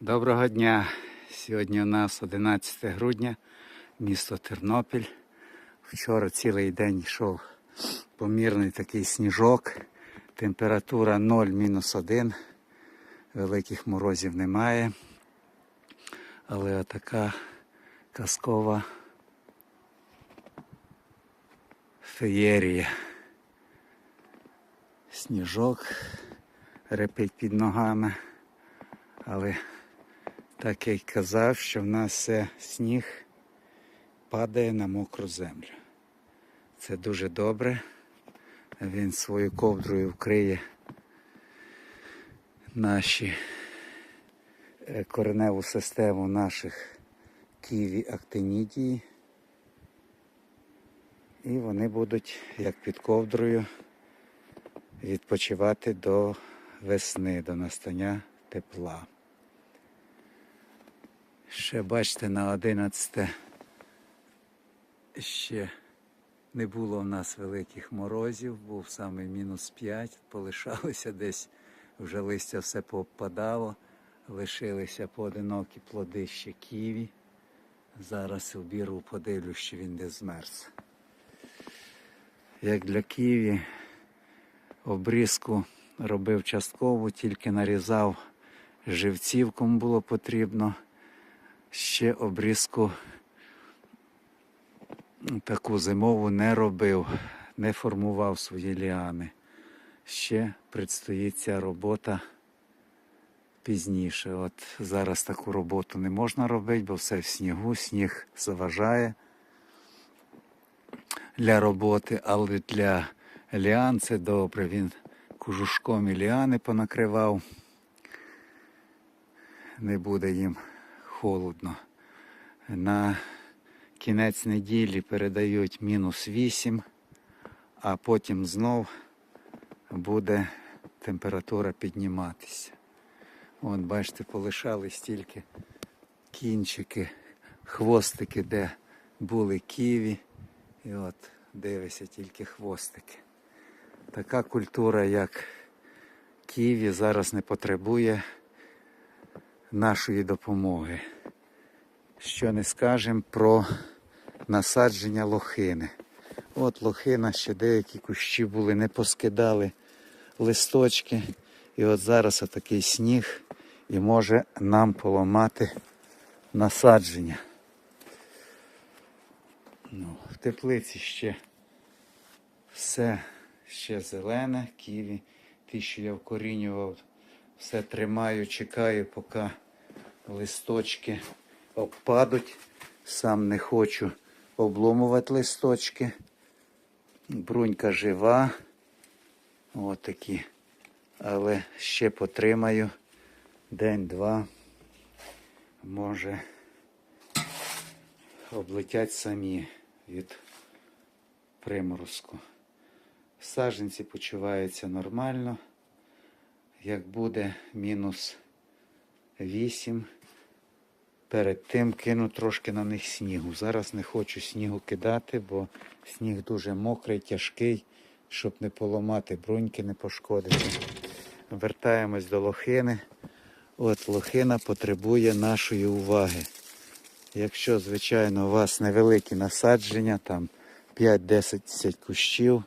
Доброго дня! Сьогодні у нас 11 грудня, місто Тернопіль. Вчора цілий день йшов помірний такий сніжок. Температура 0-1. Великих морозів немає. Але така казкова феєрія. Сніжок репить під ногами. Але так я й казав, що в нас все сніг падає на мокру землю. Це дуже добре. Він свою ковдрою вкриє наші е, кореневу систему наших ківі актинідії. І вони будуть, як під ковдрою, відпочивати до весни, до настання тепла. Ще бачите, на 11 ще не було в нас великих морозів, був саме мінус 5, полишалося десь, вже листя все попадало, лишилися поодинокі плоди ще ківі. Зараз обірву подивлюсь, що він десь змерз. Як для ківі, обрізку робив частково, тільки нарізав живців, кому було потрібно ще обрізку таку зимову не робив, не формував свої ліани. Ще предстоїть ця робота пізніше. От зараз таку роботу не можна робити, бо все в снігу, сніг заважає для роботи, але для ліан це добре. Він кожушком і ліани понакривав. Не буде їм холодно. На кінець неділі передають мінус 8, а потім знов буде температура підніматися. Вон, бачите, полишались тільки кінчики, хвостики, де були ківі. І от дивися тільки хвостики. Така культура, як ківі, зараз не потребує нашої допомоги. Що не скажемо про насадження лохини. От лохина ще деякі кущі були, не поскидали листочки. І от зараз отакий сніг і може нам поламати насадження. Ну, в теплиці ще все ще зелене, ківі. Ті, що я вкорінював, все тримаю, чекаю, поки листочки обпадуть. Сам не хочу обломувати листочки. Брунька жива. Отакі. Але ще потримаю день-два. Може облетять самі від приморозку. Саженці почуваються нормально. Як буде мінус 8, перед тим кину трошки на них снігу. Зараз не хочу снігу кидати, бо сніг дуже мокрий, тяжкий, щоб не поламати бруньки, не пошкодити. Вертаємось до лохини. От лохина потребує нашої уваги. Якщо, звичайно, у вас невеликі насадження, там 5-10 кущів,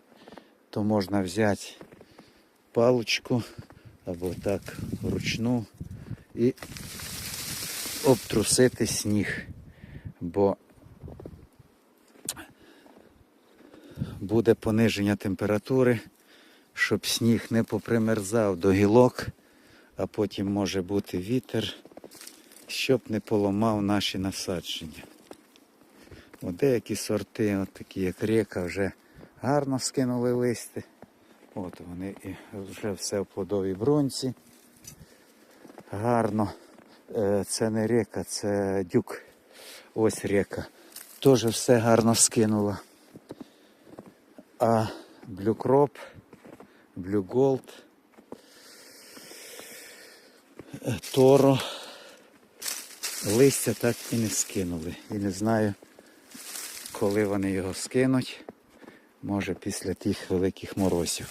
то можна взяти паличку або так вручну і обтрусити сніг, бо буде пониження температури, щоб сніг не попримерзав до гілок, а потім може бути вітер, щоб не поламав наші насадження. О, деякі сорти, от такі як река, вже гарно скинули листи. От вони і вже все в плодовій брунці. Гарно. Е, Це не река, це дюк. Ось река. Теж все гарно скинула. А блюкроп, блюголд, торо листя так і не скинули. І не знаю, коли вони його скинуть. Може після тих великих морозів.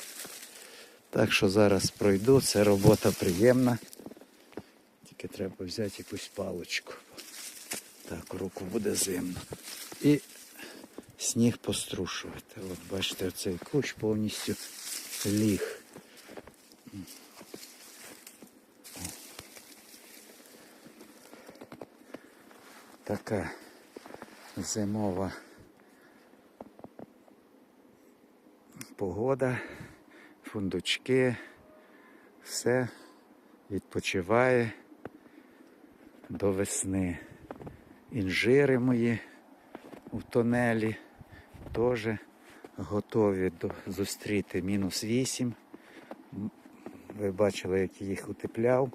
Так що зараз пройду, це робота приємна. Тільки треба взяти якусь паличку. Так, руку буде зимно. І сніг пострушувати. От бачите, цей кущ повністю ліг. Така зимова погода, фундучки, все відпочиває до весни. Інжири мої у тонелі теж готові до, зустріти мінус 8. Ви бачили, як їх утепляв,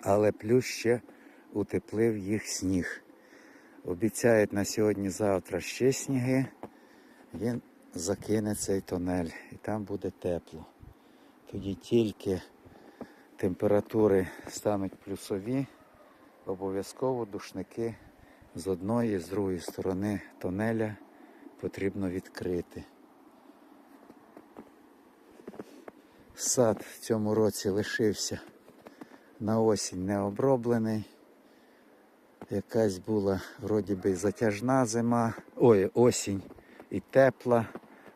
але плюс ще утеплив їх сніг. Обіцяють на сьогодні-завтра ще сніги. Він закине цей тонель і там буде тепло. Тоді тільки температури стануть плюсові, обов'язково душники з одної і з другої сторони тонеля потрібно відкрити. Сад в цьому році лишився на осінь не оброблений. Якась була вроді би затяжна зима, ой, осінь і тепла,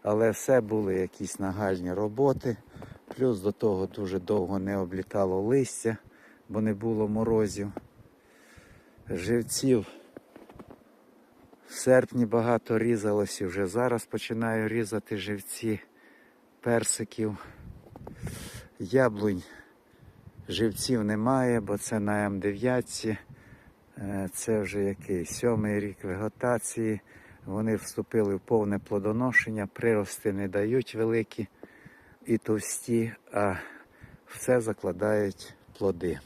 але все були якісь нагальні роботи. Плюс до того дуже довго не облітало листя, бо не було морозів. Живців в серпні багато різалось і вже зараз починаю різати живці персиків. Яблунь живців немає, бо це на М9. Е, Це вже який сьомий рік вегетації. Вони вступили в повне плодоношення, прирости не дають великі і товсті, а все закладають плоди.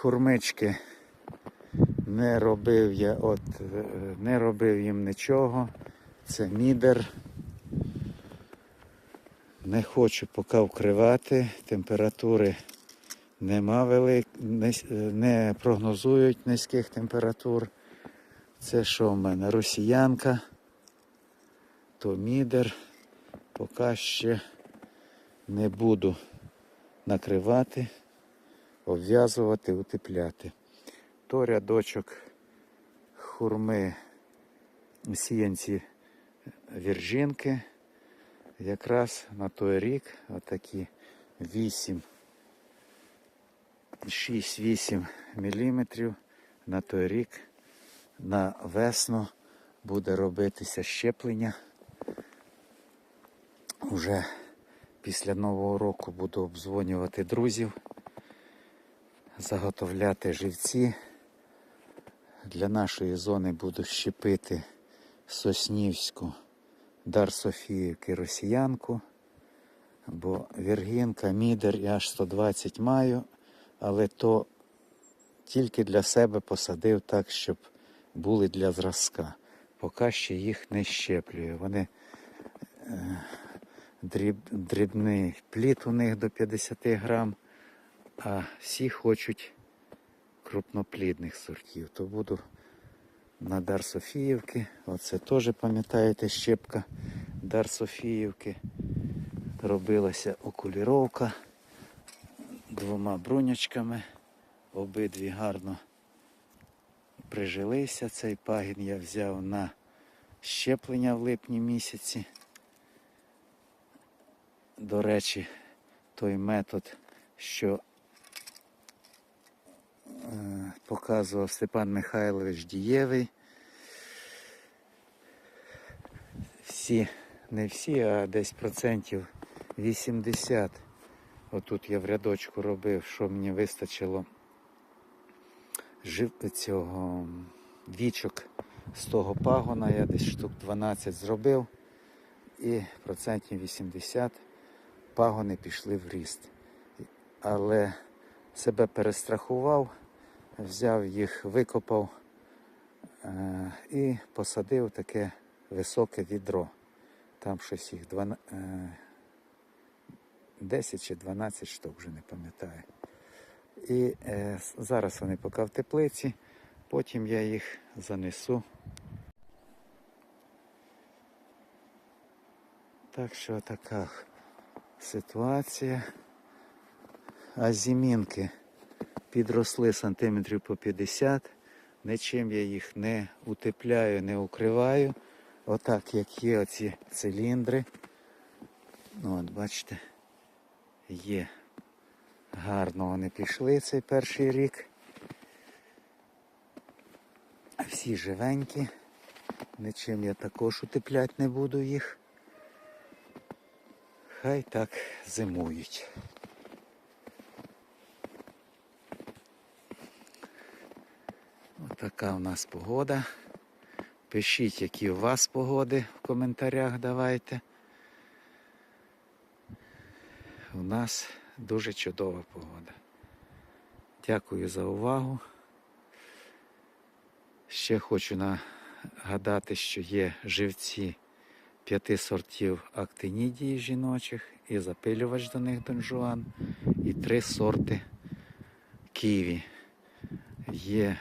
Хурмички не робив я, от е, не робив їм нічого. Це мідер. Не хочу поки вкривати. Температури нема велик, не, е, не прогнозують низьких температур. Це що в мене? Росіянка, то мідер. Поки ще не буду накривати, обв'язувати, утепляти. То рядочок хурми сіянці віржинки. Якраз на той рік отакі 8 6-8 міліметрів на той рік на весну буде робитися щеплення. Уже після Нового року буду обдзвонювати друзів, заготовляти живці. Для нашої зони буду щепити Соснівську, Дар Софіївки росіянку, бо Віргінка, Мідер і аж 120 маю, але то тільки для себе посадив так, щоб були для зразка. Поки ще їх не щеплюю. Вони е, дріб, дрібний плід у них до 50 грам, а всі хочуть крупноплідних сортів. То буду на Дар Софіївки. Оце теж пам'ятаєте щепка Дар Софіївки. Робилася окуліровка двома брунячками. Обидві гарно прижилися. Цей пагін я взяв на щеплення в липні місяці. До речі, той метод, що е, показував Степан Михайлович дієвий. Всі, не всі, а десь процентів 80. Отут я в рядочку робив, що мені вистачило жив цього вічок з того пагона. Я десь штук 12 зробив. І процентів 80 пагони пішли в ріст. Але себе перестрахував, взяв їх, викопав е, і посадив таке високе відро. Там щось їх 12, е, 10 чи 12 штук, вже не пам'ятаю. І е, зараз вони поки в теплиці, потім я їх занесу. Так що така ситуація. А зімінки підросли сантиметрів по 50. Нічим я їх не утепляю, не укриваю. Отак, як є оці циліндри. Ну, от бачите, є. Гарно вони пішли цей перший рік. Всі живенькі. Нічим я також утепляти не буду їх. Хай так зимують. Отака у нас погода. Пишіть, які у вас погоди в коментарях давайте. У нас дуже чудова погода. Дякую за увагу. Ще хочу нагадати, що є живці п'яти сортів актинідії жіночих і запилювач до них донжуан, і три сорти ківі. Є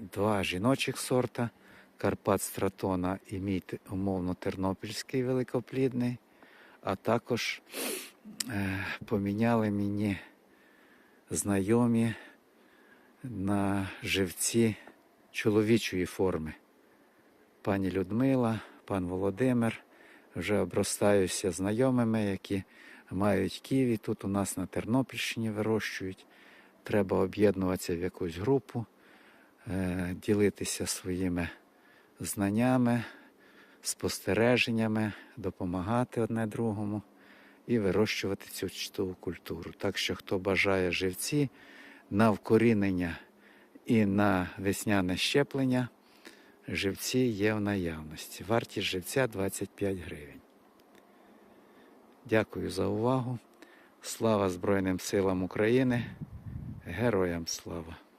два жіночих сорта Карпат Стратона і мій умовно тернопільський великоплідний, а також е, поміняли мені знайомі на живці чоловічої форми. Пані Людмила, пан Володимир. Вже обростаюся знайомими, які мають ківі. Тут у нас на Тернопільщині вирощують. Треба об'єднуватися в якусь групу, ділитися своїми знаннями, спостереженнями, допомагати одне другому і вирощувати цю чудову культуру. Так що, хто бажає живці на вкорінення і на весняне щеплення, живці є в наявності. Вартість живця 25 гривень. Дякую за увагу. Слава Збройним силам України. Героям слава!